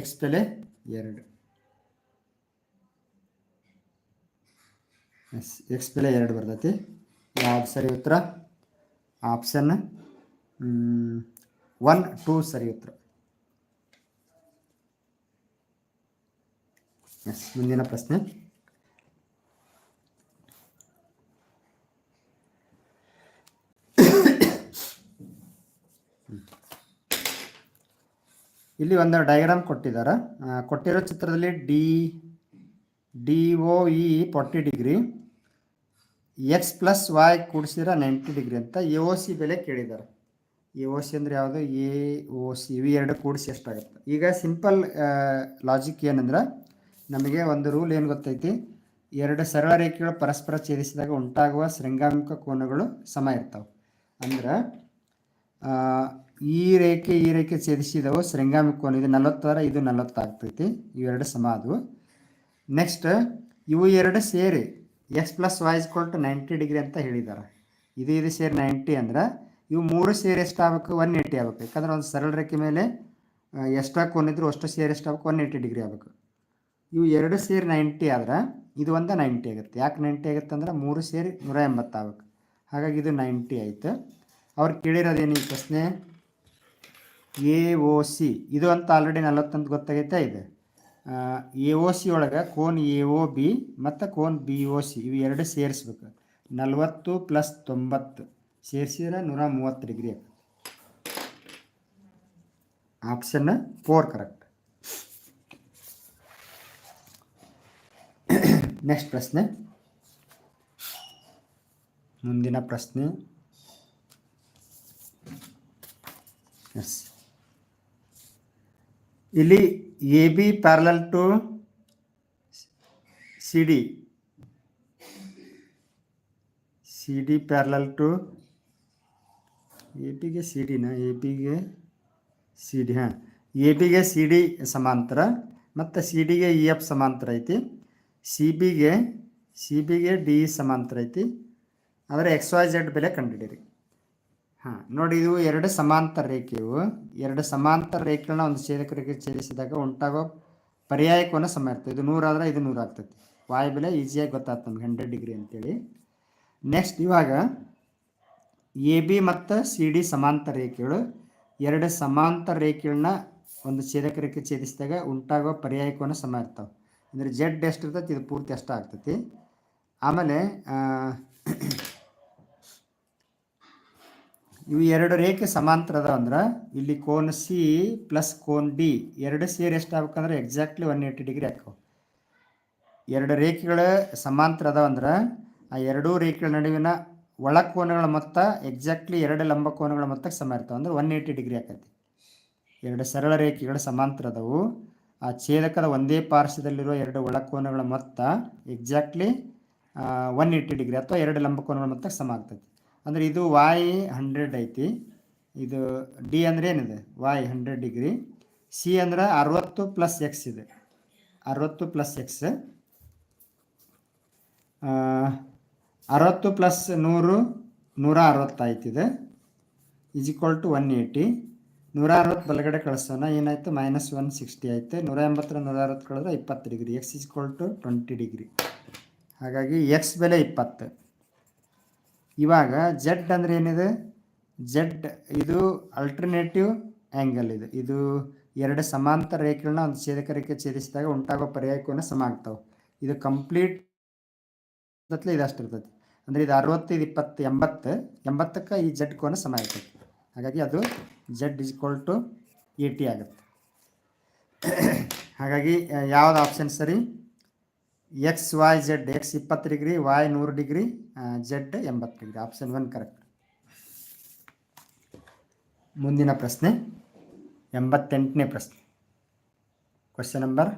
ಎಕ್ಸ್ ಬೆಲೆ ಎರಡು. ಎಸ್ ಎಕ್ಸ್ ಬೆಲೆ ಎರಡು ಬರ್ತೈತಿ. ಯಾವ್ದು ಸರಿ ಉತ್ತರ? ಆಪ್ಷನ್ ಒನ್, ಟೂ ಸರಿ ಉತ್ತರ. ಎಸ್ ಮುಂದಿನ ಪ್ರಶ್ನೆ. ಇಲ್ಲಿ ಒಂದು ಡಯಾಗ್ರಾಮ್ ಕೊಟ್ಟಿದ್ದಾರೆ. ಕೊಟ್ಟಿರೋ ಚಿತ್ರದಲ್ಲಿ D D O E forty degree x plus y ಕೂಡಿಸಿದ್ರೆ ninety degree ಅಂತ ಎ ಒ ಸಿ ಬೆಲೆ ಕೇಳಿದ್ದಾರೆ. ಎ ಓ ಸಿ ಅಂದರೆ ಯಾವುದು? ಎ ಓ ಸಿ, ಇವು ಎರಡು ಕೂಡಿಸಿ ಎಷ್ಟಾಗುತ್ತೆ ಈಗ ಸಿಂಪಲ್ ಲಾಜಿಕ್ ಏನಂದ್ರೆ ನಮಗೆ ಒಂದು ರೂಲ್ ಏನು ಗೊತ್ತೈತಿ? ಎರಡು ಸರಳ ರೇಖೆಗಳು ಪರಸ್ಪರ ಛೇದಿಸಿದಾಗ ಉಂಟಾಗುವ ಶೃಂಗಾಮುಖ ಕೋನಗಳು ಸಮ ಇರ್ತಾವೆ. ಅಂದ್ರೆ ಈ ರೇಖೆ ಈ ರೇಖೆ ಛೇದಿಸಿದವು ಶೃಂಗಾಮಿಕ ಕೋನ. ಇದು ನಲವತ್ತಾರ, ಇದು ನಲವತ್ತಾಗ್ತೈತಿ. ಇವೆರಡು ಸಮ ಅದು ನೆಕ್ಸ್ಟ್ ಇವು ಎರಡು ಸೇರಿ x plus y is equal to ninety degree ಅಂತ ಹೇಳಿದ್ದಾರೆ ಇದು ಇದು ಸೇರಿ ನೈಂಟಿ ಅಂದ್ರೆ ಇವು ಮೂರು ಸೇರಿ ಎಷ್ಟಾಗಬೇಕು ಒನ್ ಏಯ್ಟಿ ಆಗ್ಬೇಕು. ಯಾಕಂದ್ರೆ ಒಂದು ಸರಳ ರೇಖೆ ಮೇಲೆ ಎಷ್ಟಾಗಿ ಕೊನಿದ್ರು ಅಷ್ಟು ಸೇರಿ ಎಷ್ಟಾಗಬೇಕು ಒನ್ ಏಯ್ಟಿ ಡಿಗ್ರಿ ಆಗ್ಬೇಕು. ಇವು ಎರಡು ಸೇರಿ ನೈಂಟಿ ಆದ್ರೆ ಇದು ಒಂದು ನೈಂಟಿ ಆಗುತ್ತೆ. ಯಾಕೆ ನೈಂಟಿ ಆಗುತ್ತೆ ಅಂದ್ರೆ ಮೂರು ಸೇರಿ ನೂರ ಎಂಬತ್ತು ಆಗ್ಬೇಕು. ಹಾಗಾಗಿ ಇದು ನೈಂಟಿ ಆಯಿತು. ಅವ್ರು ಕೇಳಿರೋದೇನು ಈ ಪ್ರಶ್ನೆ? A O C. ಇದು ಅಂತ ಆಲ್ರೆಡಿ ನಲವತ್ತೊಂದು ಗೊತ್ತಾಗೈತೆ ಇದೆ? ಎ ಒ ಸಿ ಒಳಗೆ ಕೋನ್ ಎ ಒ ಬಿ ಮತ್ತು ಕೋನ್ ಬಿ ಒ ಸಿ ಇವು ಎರಡು ಸೇರಿಸ್ಬೇಕು. ನಲವತ್ತು ಪ್ಲಸ್ ತೊಂಬತ್ತು. ಸೇರಿಸಿದ್ರೆ ನೂರ ಮೂವತ್ತು ಡಿಗ್ರಿ ಆಗ್ತದೆ ಆಪ್ಷನ್ ಫೋರ್ ಕರೆಕ್ಟ್ ನೆಕ್ಸ್ಟ್ ಪ್ರಶ್ನೆ. ಮುಂದಿನ ಪ್ರಶ್ನೆ. ಎಸ್ ಇಲ್ಲಿ A B parallel to C D C D parallel to A ಪಿಗೆ ಸಿ ಡಿನ ಎ ಪಿಗೆ ಸಿ ಡಿ ಹಾಂ. ಎ ಬಿಗೆ ಸಿ ಡಿ ಸಮಾಂತರ, ಮತ್ತು ಸಿ ಡಿಗೆ ಇ ಎಫ್ ಸಮಾಂತರ ಐತಿ. ಸಿ ಬಿಗೆ ಸಿ ಬಿಗೆ ಡಿ ಸಮಾಂತರ ಐತಿ. ಆದರೆ ಎಕ್ಸ್ ವೈ ಜೆಡ್ ಬೆಲೆ ಕಂಡುಹಿಡೀರಿ ಹಾಂ, ನೋಡಿ ಇದು ಎರಡು ಸಮಾಂತರ ರೇಖೆಯು, ಎರಡು ಸಮಾಂತರ ರೇಖೆಗಳನ್ನ ಒಂದು ಛೇದಕರಿಗೆ ರೇಖೆ ಛೇದಿಸಿದಾಗ ಉಂಟಾಗೋ ಪರ್ಯಾಯ ಕೋನ ಸಮ ಇರ್ತದೆ. ಇದು ನೂರಾದ್ರೆ ಇದು ನೂರು ಆಗ್ತೈತಿ. ವಾಯು ಬೆಲೆ ಈಸಿಯಾಗಿ ಗೊತ್ತಾಗ್ತದೆ ನಮ್ಗೆ ಹಂಡ್ರೆಡ್ ಡಿಗ್ರಿ ಅಂತೇಳಿ. ನೆಕ್ಸ್ಟ್ ಇವಾಗ ಎ, ಬಿ ಮತ್ತು ಸಿ, ಡಿ ಸಮಾಂತರ ರೇಖೆಗಳು. ಎರಡು ಸಮಾಂತರ ರೇಖೆಗಳನ್ನ ಒಂದು ಛೇದಕ ರೇಖೆ ಛೇದಿಸಿದಾಗ ಉಂಟಾಗುವ ಪರ್ಯಾಯ ಕೋನ ಸಮ ಇರ್ತಾವೆ. ಅಂದರೆ ಜೆಡ್ ಎಷ್ಟು ಇರ್ತೈತಿ, ಇದು ಪೂರ್ತಿ ಅಷ್ಟ ಆಗ್ತೈತಿ. ಆಮೇಲೆ ಇವು ಎರಡು ರೇಖೆ ಸಮಾಂತರ ಅದಾವ ಅಂದ್ರೆ ಇಲ್ಲಿ ಕೋನ್ ಸಿ ಪ್ಲಸ್ ಕೋನ್ ಡಿ, ಎರಡು ಸೇರಿ ಎಷ್ಟು ಆಗ್ಬೇಕಂದ್ರೆ ಎಕ್ಸಾಕ್ಟ್ಲಿ ಒನ್ ಏಯ್ಟಿ ಡಿಗ್ರಿ ಹಾಕವು ಎರಡು ರೇಖೆಗಳು ಸಮಾಂತರ ಅದಾವ ಅಂದ್ರೆ ಆ ಎರಡೂ ರೇಖೆಗಳ ನಡುವಿನ ಒಳ ಕೋನಗಳ ಮೊತ್ತ ಎಕ್ಸಾಕ್ಟ್ಲಿ ಎರಡು ಲಂಬ ಕೋನಗಳ ಮೊತ್ತಕ್ಕೆ ಸಮ ಇರ್ತಾವೆ. ಅಂದ್ರೆ ಒನ್ ಏಯ್ಟಿ ಡಿಗ್ರಿ ಆಕೈತಿ. ಎರಡು ಸರಳ ರೇಖೆಗಳು ಸಮಾಂತರ ಅದಾವು. ಆ ಛೇದಕದ ಒಂದೇ ಪಾರ್ಶ್ವದಲ್ಲಿರುವ ಎರಡು ಒಳ ಕೋನಗಳ ಮೊತ್ತ ಎಕ್ಸಾಕ್ಟ್ಲಿ ಒನ್ ಏಯ್ಟಿ ಡಿಗ್ರಿ ಅಥವಾ ಎರಡು ಲಂಬ ಕೋನಗಳ ಮೊತ್ತಕ್ಕೆ ಸಮ ಆಗ್ತೈತಿ. ಅಂದ್ರೆ ಇದು ವಾಯ್ ಹಂಡ್ರೆಡ್ ಐತಿ. ಇದು ಡಿ ಅಂದ್ರೆ ಏನಿದೆ? ವಾಯ್ ಹಂಡ್ರೆಡ್ ಡಿಗ್ರಿ ಸಿ ಅಂದ್ರೆ ಅರವತ್ತು ಪ್ಲಸ್ ಎಕ್ಸ್ ಇದೆ. ಅರವತ್ತು ಪ್ಲಸ್ ಎಕ್ಸ್ ಅರವತ್ತು ಪ್ಲಸ್ ನೂರು ನೂರ ಅರವತ್ತಾಯ್ತಿದೆ is equal to one eighty ನೂರ ಅರವತ್ತು ಬಲಗಡೆ ಕಳಿಸೋಣ. ಏನಾಯಿತು? ಮೈನಸ್ ಒನ್ ಸಿಕ್ಸ್ಟಿ ಆಯಿತು. ನೂರ ಎಂಬತ್ತರ ನೂರ ಅರವತ್ತು ಕಳೆದ್ರೆ ಇಪ್ಪತ್ತು degree. X is to twenty degree. ಹಾಗಾಗಿ ಎಕ್ಸ್ ಬೆಲೆ ಇಪ್ಪತ್ತು. ಇವಾಗ ಜೆಡ್ ಅಂದರೆ ಏನಿದೆ? ಜೆಡ್ ಇದು ಅಲ್ಟರ್ನೇಟಿವ್ ಆ್ಯಂಗಲ್ ಇದು. ಇದು ಎರಡು ಸಮಾಂತರ ರೇಖೆಗಳನ್ನ ಒಂದು ಛೇದಕ ರೇಖೆ ಛೇದಿಸಿದಾಗ ಉಂಟಾಗೋ ಪರ್ಯಾಯಕ್ಕೂ ಸಮ ಆಗ್ತಾವೆ. ಇದು ಕಂಪ್ಲೀಟ್ ಇದು ಅಷ್ಟು ಇರ್ತೈತಿ ಅಂದರೆ ಇದು ಅರವತ್ತು ಇದು ಇಪ್ಪತ್ತು, ಎಂಬತ್ತು, ಎಂಬತ್ತಕ್ಕೆ ಈ ಜಡ್ ಕೋನ ಸಮ ಆಗ್ತೈತಿ ಹಾಗಾಗಿ ಅದು z is equal to eighty ಆಗುತ್ತೆ. ಹಾಗಾಗಿ ಯಾವುದು ಆಪ್ಷನ್ ಸರಿ? ಎಕ್ಸ್ ವೈ ಜೆಡ್ ಎಕ್ಸ್ ಇಪ್ಪತ್ತು ಡಿಗ್ರಿ ವಾಯ್ ನೂರು ಡಿಗ್ರಿ ಜೆಡ್ ಎಂಬತ್ತು ಡಿಗ್ರಿ. ಆಪ್ಷನ್ ಒನ್ ಕರೆಕ್ಟ್ ಮುಂದಿನ ಪ್ರಶ್ನೆ, ಎಂಬತ್ತೆಂಟನೇ ಪ್ರಶ್ನೆ. ಕ್ವಶನ್ ನಂಬರ್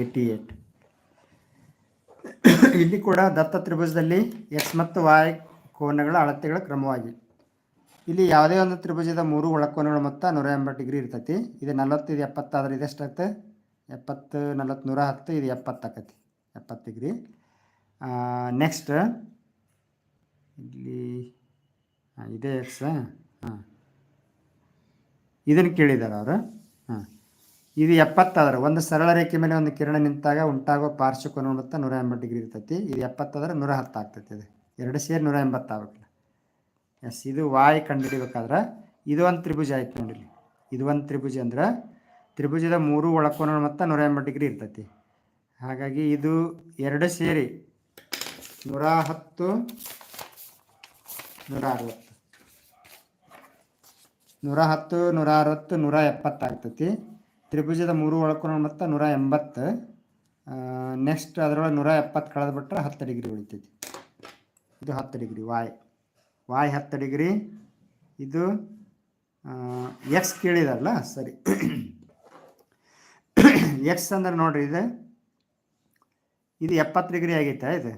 ಏಯ್ಟಿ ಏಟ್ ಇಲ್ಲಿ ಕೂಡ ದತ್ತ ತ್ರಿಭುಜದಲ್ಲಿ ಎಕ್ಸ್ ಮತ್ತು ವಾಯ್ ಕೋನಗಳ ಅಳತೆಗಳ ಕ್ರಮವಾಗಿ. ಇಲ್ಲಿ ಯಾವುದೇ ಒಂದು ತ್ರಿಭುಜದ ಮೂರು ಒಳಕೋನಗಳ ಮೊತ್ತ ನೂರ ಎಂಬತ್ತು ಡಿಗ್ರಿ ಇರ್ತೈತಿ. ಇದು ಎಪ್ಪತ್ತಾದ್ರೆ ಇದು ಎಷ್ಟಾಗುತ್ತೆ? ಎಪ್ಪತ್ತು ನಲವತ್ತು ನೂರ ಹತ್ತು ಇದು ಎಪ್ಪತ್ತು ಎಪ್ಪತ್ತು ಡಿಗ್ರಿ. ನೆಕ್ಸ್ಟ್ ಇಲ್ಲಿ ಇದೇ ಎಕ್ಸ್ ಹಾಂ. ಇದನ್ನು ಕೇಳಿದ್ದಾರೆ ಅವರು. ಹಾಂ. ಇದು ಎಪ್ಪತ್ತಾದ್ರೆ, ಒಂದು ಸರಳ ರೇಖೆ ಮೇಲೆ ಒಂದು ಕಿರಣ ನಿಂತಾಗ ಉಂಟಾಗೋ ಪಾರ್ಶ್ವಕೋನ ಮೊತ್ತ ನೂರ ಎಂಬತ್ತು ಡಿಗ್ರಿ ಇರ್ತೈತಿ. ಇದು ಎಪ್ಪತ್ತಾದ್ರೆ ನೂರ ಹತ್ತು ಆಗ್ತೈತಿ ಅದು ಎರಡು ಸೇರಿ ನೂರ ಎಂಬತ್ತು ಆಗ್ಬೇಕಲ್ಲ. ಎಸ್ ಇದು ವಾಯ್ ಕಂಡುಹಿಡಿಬೇಕಾದ್ರೆ ಇದು ಒಂದು ತ್ರಿಭುಜ ಆಯ್ತು ನೋಡಿರಿ ಇದು ಒಂದು ತ್ರಿಭುಜ ಅಂದ್ರೆ ತ್ರಿಭುಜದ ಮೂರು ಒಳಕೋನ ಮೊತ್ತ ನೂರ ಎಂಬತ್ತು ಡಿಗ್ರಿ ಇರ್ತೈತಿ. ಹಾಗಾಗಿ ಇದು ಎರಡು ಸೇರಿ ನೂರ ಹತ್ತು, ನೂರ ಅರವತ್ತು. ನೂರ ಹತ್ತು, ನೂರ ಅರವತ್ತು, ನೂರ ಎಪ್ಪತ್ತಾಗ್ತೈತಿ ತ್ರಿಭುಜದ ಮೂರು ಒಳಕೋನ ಮತ್ತು ನೂರ ಎಂಬತ್ತು ನೆಕ್ಸ್ಟ್ ಅದರೊಳಗೆ ನೂರ ಎಪ್ಪತ್ತು ಕಳೆದ್ಬಿಟ್ರೆ ಹತ್ತು ಡಿಗ್ರಿ ಉಳಿತೈತಿ. ಇದು ಹತ್ತು ಡಿಗ್ರಿ ವಾಯ್ ವಾಯ್ ಹತ್ತು ಡಿಗ್ರಿ. ಇದು ಎಕ್ಸ್ ಕೇಳಿದಾರಲ್ಲ, ಸರಿ. ಎಕ್ಸ್ ಅಂದ್ರೆ ನೋಡ್ರಿ ಇದು. ಇದು ಎಪ್ಪತ್ತು ಡಿಗ್ರಿ ಆಗೈತೆ ಇದು?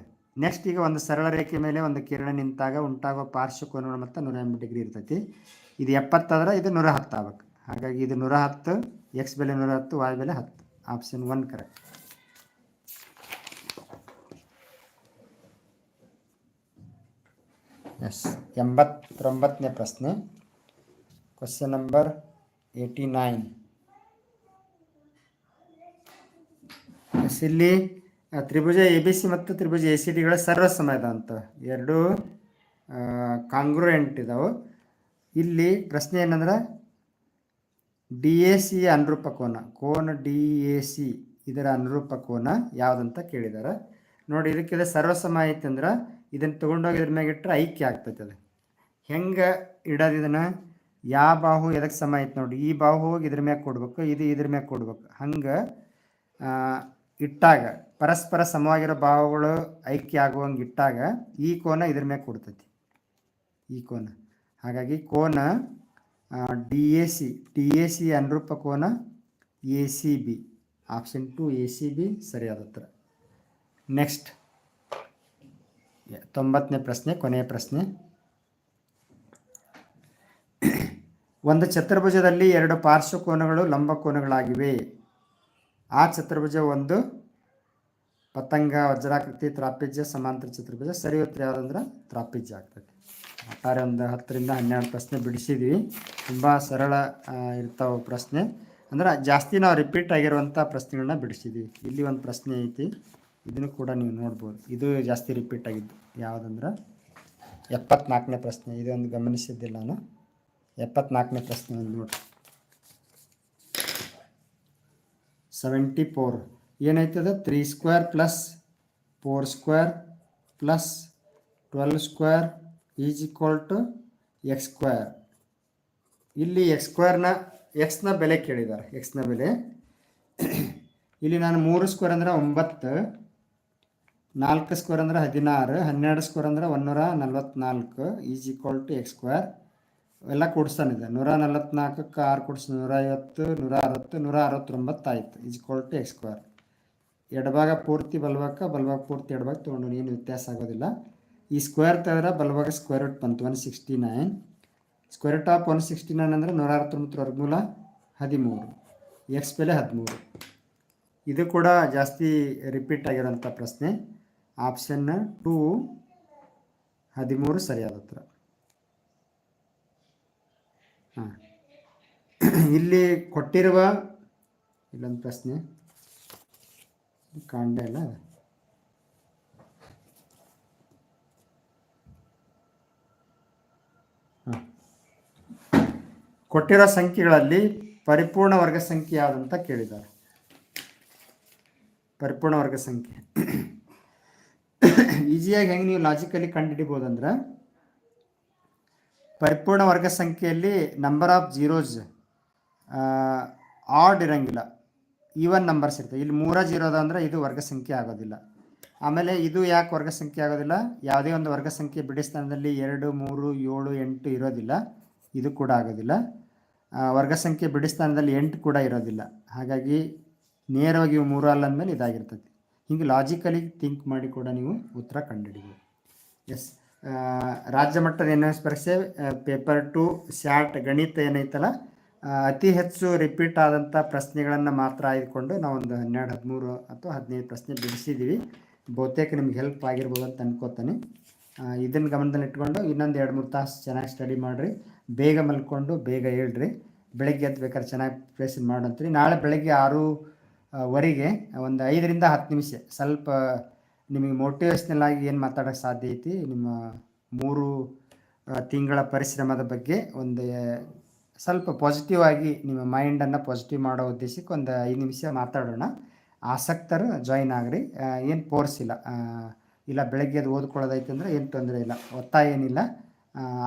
ನೆಕ್ಸ್ಟ್ ಈಗ ಒಂದು ಸರಳ ರೇಖೆ ಮೇಲೆ ಒಂದು ಕಿರಣ ನಿಂತಾಗ ಉಂಟಾಗೋ ಪಾರ್ಶ್ವಕೋನ ಮತ್ತು ನೂರ ಎಂಬತ್ತು ಡಿಗ್ರಿ ಇರ್ತೈತಿ. ಇದು ಎಪ್ಪತ್ತಾದ್ರೆ ಇದು ನೂರ ಹತ್ತು ಆಗ್ಬೇಕು. ಹಾಗಾಗಿ ಇದು ನೂರ ಹತ್ತು ಎಕ್ಸ್ ಬೆಲೆ ನೂರ ಹತ್ತು ವಾಯ್ ಬೆಲೆ ಹತ್ತು. ಆಪ್ಷನ್ ಒನ್ ಕರೆಕ್ಟ್ ಎಸ್ ಎಂಬತ್ತೊಂಬತ್ತನೇ ಪ್ರಶ್ನೆ. Question number eighty nine yes ಇಲ್ಲಿ ತ್ರಿಭುಜ ಎ ಬಿ ಸಿ ಮತ್ತು ತ್ರಿಭುಜ ಎ ಸಿ ಡಿಗಳ ಸರ್ವ ಸಮಯದ ಅಂತ. ಎರಡು ಕಾಂಗ್ರುಯೆಂಟ್ ಇದಾವೆ. ಇಲ್ಲಿ ಪ್ರಶ್ನೆ ಏನಂದ್ರೆ ಡಿ ಎ ಸಿ ಅನುರೂಪ ಕೋನ ಕೋನ ಡಿ ಎ ಸಿ ಇದರ ಅನುರೂಪ ಕೋನ ಯಾವುದಂತ ಕೇಳಿದ್ದಾರೆ ನೋಡಿ, ಇದಕ್ಕೆಲ್ಲ ಸರ್ವಸಮ ಐತೆ ಅಂದ್ರೆ ಇದನ್ನು ತೊಗೊಂಡೋಗಿ ಇದ್ರ ಮ್ಯಾಗ ಇಟ್ಟರೆ ಐಕ್ಯ ಆಗ್ತೈತೆ ಅದು. ಹೆಂಗೆ ಇಡೋದು ಇದನ್ನು? ಯಾವ ಬಾಹು ಎದಕ್ಕೆ ಸಮ ಐತೆ ನೋಡಿ, ಈ ಬಾಹು ಹೋಗಿ ಇದ್ರ ಮ್ಯಾಗ ಕೊಡ್ಬೇಕು, ಇದು ಇದ್ರ ಮ್ಯಾಗ ಕೊಡ್ಬೇಕು. ಹಂಗೆ ಇಟ್ಟಾಗ, ಪರಸ್ಪರ ಸಮವಾಗಿರೋ ಬಾಹುಗಳು ಐಕ್ಯ ಆಗುವಂಗೆ ಇಟ್ಟಾಗ ಈ ಕೋನ ಇದ್ರ ಮ್ಯಾಗ ಕೊಡ್ತೈತಿ. ಈ ಕೋನ. ಹಾಗಾಗಿ ಕೋನ D A C D A C ಅನುರೂಪ ಕೋನ A C B option two A C B ಸರಿಯಾದ ಉತ್ತರ ನೆಕ್ಸ್ಟ್ ತೊಂಬತ್ತನೇ ಪ್ರಶ್ನೆ, ಕೊನೆಯ ಪ್ರಶ್ನೆ. ಒಂದು ಚತುರ್ಭುಜದಲ್ಲಿ ಎರಡು ಪಾರ್ಶ್ವಕೋನಗಳು ಲಂಬಕೋನಗಳಾಗಿವೆ ಆ ಚತುರ್ಭುಜ ಒಂದು ಪತಂಗ, ವಜ್ರಾಕೃತಿ, ತ್ರಾಪಿಜ್ಯ, ಸಮಾಂತರ ಚತುರ್ಭುಜ. ಸರಿ ಉತ್ತರ ಯಾವುದಂದ್ರೆ ತ್ರಾಪಿಜ್ಯ ಆಗ್ತದೆ ಒಟ್ಟಾರೆ ಒಂದು ಹತ್ತರಿಂದ ಹನ್ನೆರಡು ಪ್ರಶ್ನೆ ಬಿಡಿಸಿದ್ವಿ. ತುಂಬ ಸರಳ ಇರ್ತಾವೆ ಪ್ರಶ್ನೆ. ಅಂದ್ರೆ ಜಾಸ್ತಿ ನಾವು ರಿಪೀಟ್ ಆಗಿರುವಂಥ ಪ್ರಶ್ನೆಗಳನ್ನ ಬಿಡಿಸಿದ್ವಿ. ಇಲ್ಲಿ ಒಂದು ಪ್ರಶ್ನೆ ಐತಿ. ಇದನ್ನು ಕೂಡ ನೀವು ನೋಡ್ಬೋದು. ಇದು ಜಾಸ್ತಿ ರಿಪೀಟ್ ಆಗಿದ್ದು. ಯಾವುದಂದ್ರೆ? ಎಪ್ಪತ್ನಾಲ್ಕನೇ ಪ್ರಶ್ನೆ. ಇದೊಂದು ಗಮನಿಸಿದ್ದಿಲ್ಲ ನಾನು. ಎಪ್ಪತ್ನಾಲ್ಕನೇ ಪ್ರಶ್ನೆ ಒಂದು ನೋಡಿ seventy four ಏನಾಯ್ತದ? Three square plus four square plus twelve square is equal to x square ಇಲ್ಲಿ ಎಕ್ಸ್ ಸ್ಕ್ವೇರ್ನ ಎಕ್ಸ್ನ ಬೆಲೆ ಕೇಳಿದ್ದಾರೆ ಎಕ್ಸ್ನ ಬೆಲೆ. ಇಲ್ಲಿ ನಾನು ಮೂರು ಸ್ಕ್ವೇರ್ ಅಂದರೆ ಒಂಬತ್ತು, ನಾಲ್ಕು ಸ್ಕ್ವೇರ್ ಅಂದರೆ ಹದಿನಾರು, ಹನ್ನೆರಡು ಸ್ಕ್ವೇರ್ ಅಂದರೆ ಒನ್ನೂರ ನಲ್ವತ್ನಾಲ್ಕು is equal to x square ಎಲ್ಲ ಕೂಡಿಸ್ತಾನಿದೆ ನೂರ ನಲವತ್ನಾಲ್ಕಕ್ಕೆ ಆರು ಕೂಡಿಸ್, ನೂರ ಐವತ್ತು, ನೂರ ಅರವತ್ತು, ನೂರ ಅರವತ್ತೊಂಬತ್ತು ಆಯಿತು is equal to x square ಎಡಭಾಗ ಪೂರ್ತಿ ಬಲಭಾಗ ಬಲಭಾಗ ಪೂರ್ತಿ ಎಡಭಾಗ ತೊಗೊಂಡು ಏನು ವ್ಯತ್ಯಾಸ ಆಗೋದಿಲ್ಲ. ಈ ಸ್ಕ್ವೇರ್ ತೆಗೆದ್ರೆ ಬಲಭಾಗ ಸ್ಕ್ವೇರ್ ರೂಟ್ ಬಂತು one sixty nine square root of one sixty nine ಅಂದರೆ ನೂರ ಅರವತ್ತೊಂಬತ್ತು ವರ್ಗಮೂಲ ಹದಿಮೂರು. ಎಕ್ಸ್ ಬೆಲೆ ಹದಿಮೂರು. ಇದು ಕೂಡ ಜಾಸ್ತಿ ರಿಪೀಟ್ ಆಗಿರೋಂಥ ಪ್ರಶ್ನೆ. ಆಪ್ಷನ್ ಟೂ ಹದಿಮೂರು ಸರಿಯಾದ ಉತ್ತರ. ಹಾಂ. ಇಲ್ಲಿ ಕೊಟ್ಟಿರುವ ಇಲ್ಲೊಂದು ಪ್ರಶ್ನೆ. ಕಾಂಡ ಇಲ್ಲ. ಕೊಟ್ಟಿರೋ ಸಂಖ್ಯೆಗಳಲ್ಲಿ ಪರಿಪೂರ್ಣ ವರ್ಗ ಸಂಖ್ಯೆ ಯಾವುದಂತ ಕೇಳಿದ್ದಾರೆ. ಪರಿಪೂರ್ಣ ವರ್ಗ ಸಂಖ್ಯೆ. ಈಸಿಯಾಗಿ ಹೆಂಗೆ ನೀವು ಲಾಜಿಕಲಿ ಕಂಡುಹಿಡಿಬೋದಂದ್ರೆ ಪರಿಪೂರ್ಣ ವರ್ಗ ಸಂಖ್ಯೆಯಲ್ಲಿ ನಂಬರ್ ಆಫ್ ಜೀರೋಸ್ ಆಡ್ ಇರಂಗಿಲ್ಲ. ಈವನ್ ನಂಬರ್ಸ್ ಇರ್ತವೆ ಇಲ್ಲಿ ಮೂರ ಜೀರೋ ಅದ ಅಂದರೆ ಇದು ವರ್ಗ ಸಂಖ್ಯೆ ಆಗೋದಿಲ್ಲ. ಆಮೇಲೆ ಇದು ಯಾಕೆ ವರ್ಗ ಸಂಖ್ಯೆ ಆಗೋದಿಲ್ಲ? ಯಾವುದೇ ಒಂದು ವರ್ಗ ಸಂಖ್ಯೆ ಬಿಡಿ ಸ್ಥಾನದಲ್ಲಿ ಎರಡು, ಮೂರು, ಏಳು, ಎಂಟು ಇರೋದಿಲ್ಲ. ಇದು ಕೂಡ ಆಗೋದಿಲ್ಲ. ವರ್ಗ ಸಂಖ್ಯೆ ಸ್ಥಾನದಲ್ಲಿ ಎಂಟು ಕೂಡ ಇರೋದಿಲ್ಲ. ಹಾಗಾಗಿ ನೇರವಾಗಿ ಇವು ಮೂರು ಅಲ್ಲ ಅಂದಮೇಲೆ ಇದಾಗಿರ್ತದೆ ಹಿಂಗೆ ಲಾಜಿಕಲಿ ಥಿಂಕ್ ಮಾಡಿ ಕೂಡ ನೀವು ಉತ್ತರ ಕಂಡುಹಿಡಿಬೋದು. ಎಸ್ ರಾಜ್ಯ ಮಟ್ಟದ ಎನ್ ಎಸ್ ಪರೀಕ್ಷೆ ಪೇಪರ್ ಟು ಸ್ಯಾಟ್ ಗಣಿತ ಏನೈತಲ್ಲ ಅತಿ ಹೆಚ್ಚು ರಿಪೀಟ್ ಆದಂಥ ಪ್ರಶ್ನೆಗಳನ್ನು ಮಾತ್ರ ಆಯ್ದುಕೊಂಡು ನಾವೊಂದು ಹನ್ನೆರಡು, ಹದಿಮೂರು ಅಥವಾ ಹದಿನೈದು ಪ್ರಶ್ನೆ ಬಿಡಿಸಿದ್ದೀವಿ ಬಹುತೇಕ ನಿಮ್ಗೆ ಹೆಲ್ಪ್ ಆಗಿರ್ಬೋದು ಅಂತ ಅನ್ಕೋತಾನೆ. ಇದನ್ನು ಗಮನದಲ್ಲಿ ಇಟ್ಕೊಂಡು ಇನ್ನೊಂದು ಎರಡು ಮೂರು ತಾಸು ಚೆನ್ನಾಗಿ ಸ್ಟಡಿ ಮಾಡಿರಿ. ಬೇಗ ಮಲ್ಕೊಂಡು ಬೇಗ ಹೇಳ್ರಿ. ಬೆಳಗ್ಗೆ ಎದ್ದು ಬೇಕಾದ್ರೆ ಚೆನ್ನಾಗಿ ಪ್ಲೇಸ್ ಮಾಡಂತೀರಿ. ನಾಳೆ ಬೆಳಗ್ಗೆ ಆರು ಆ, ವರೆಗೆ ಒಂದು ಐದರಿಂದ ಹತ್ತು ನಿಮಿಷ ಸ್ವಲ್ಪ ನಿಮಗೆ ಮೋಟಿವೇಶ್ನಲ್ ಆಗಿ ಏನು ಮಾತಾಡೋಕ್ಕೆ ಸಾಧ್ಯ ಐತಿ? ನಿಮ್ಮ ಮೂರು ತಿಂಗಳ ಪರಿಶ್ರಮದ ಬಗ್ಗೆ ಒಂದು ಸ್ವಲ್ಪ ಪಾಸಿಟಿವ್ ಆಗಿ ನಿಮ್ಮ ಮೈಂಡನ್ನು ಪಾಸಿಟಿವ್ ಮಾಡೋ ಉದ್ದೇಶಕ್ಕೆ ಒಂದು ಐದು ನಿಮಿಷ ಮಾತಾಡೋಣ. ಆಸಕ್ತರು ಜಾಯಿನ್ ಆಗ್ರಿ. ಏನು ಫೋರ್ಸ್ ಇಲ್ಲ. ಇಲ್ಲ ಬೆಳಗ್ಗೆ ಅದು ಓದ್ಕೊಳ್ಳೋದೈತೆ ಅಂದರೆ ಏನು ತೊಂದರೆ ಇಲ್ಲ. ಒತ್ತಾಯ ಏನಿಲ್ಲ.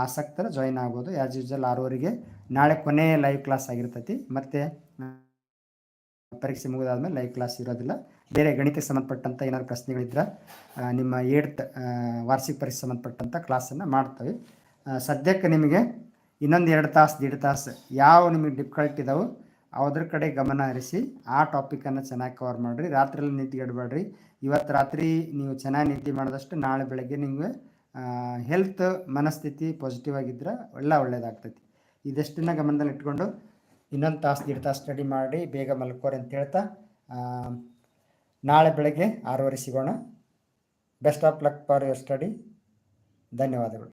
ಆಸಕ್ತರು ಜಾಯಿನ್ ಆಗ್ಬೋದು. ಆ್ಯಸ್ ಯೂಸ್ವಲ್ ಆರೂವರೆಗೆ ನಾಳೆ ಕೊನೆ ಲೈವ್ ಕ್ಲಾಸ್ ಆಗಿರ್ತೈತಿ. ಮತ್ತು ಪರೀಕ್ಷೆ ಮುಗಿದಾದ್ಮೇಲೆ ಲೈವ್ ಕ್ಲಾಸ್ ಇರೋದಿಲ್ಲ. ಬೇರೆ ಗಣಿತಕ್ಕೆ ಸಂಬಂಧಪಟ್ಟಂಥ ಏನಾದ್ರು ಪ್ರಶ್ನೆಗಳಿದ್ರೆ ನಿಮ್ಮ ಏಡ್ತ್ ವಾರ್ಷಿಕ ಪರೀಕ್ಷೆ ಸಂಬಂಧಪಟ್ಟಂಥ ಕ್ಲಾಸನ್ನು ಮಾಡ್ತೇವೆ. ಸದ್ಯಕ್ಕೆ ನಿಮಗೆ ಇನ್ನೊಂದು ಎರಡು ತಾಸು, ದೀಡ್ ತಾಸು ಯಾವ ನಿಮಗೆ ಡಿಫಿಕಲ್ಟ್ ಇದಾವೆ ಅದ್ರ ಕಡೆ ಗಮನ ಹರಿಸಿ ಆ ಟಾಪಿಕನ್ನು ಚೆನ್ನಾಗಿ ಕವರ್ ಮಾಡಿರಿ. ರಾತ್ರಿಯಲ್ಲಿ ನಿದ್ದೆಗೆಡಬೇಡ್ರಿ ಇವತ್ತು ರಾತ್ರಿ ನೀವು ಚೆನ್ನಾಗಿ ನಿದ್ದೆ ಮಾಡಿದಷ್ಟು ನಾಳೆ ಬೆಳಗ್ಗೆ ನಿಮಗೆ ಹೆಲ್ತ್ ಮನಸ್ಥಿತಿ ಪಾಸಿಟಿವ್ ಆಗಿದ್ರೆ ಎಲ್ಲ ಒಳ್ಳೇದಾಗ್ತೈತಿ. ಇದಷ್ಟನ್ನ ಗಮನದಲ್ಲಿ ಇಟ್ಕೊಂಡು ಇನ್ನೊಂದು ತಾಸು, ದೀಡ್ ತಾಸು ಸ್ಟಡಿ ಮಾಡಿ ಬೇಗ ಮಲ್ಕೋರಿ ಅಂತ ಹೇಳ್ತಾ ನಾಳೆ ಬೆಳಗ್ಗೆ ಆರೂವರೆ ಸಿಗೋಣ. Best of luck for your study ಧನ್ಯವಾದಗಳು.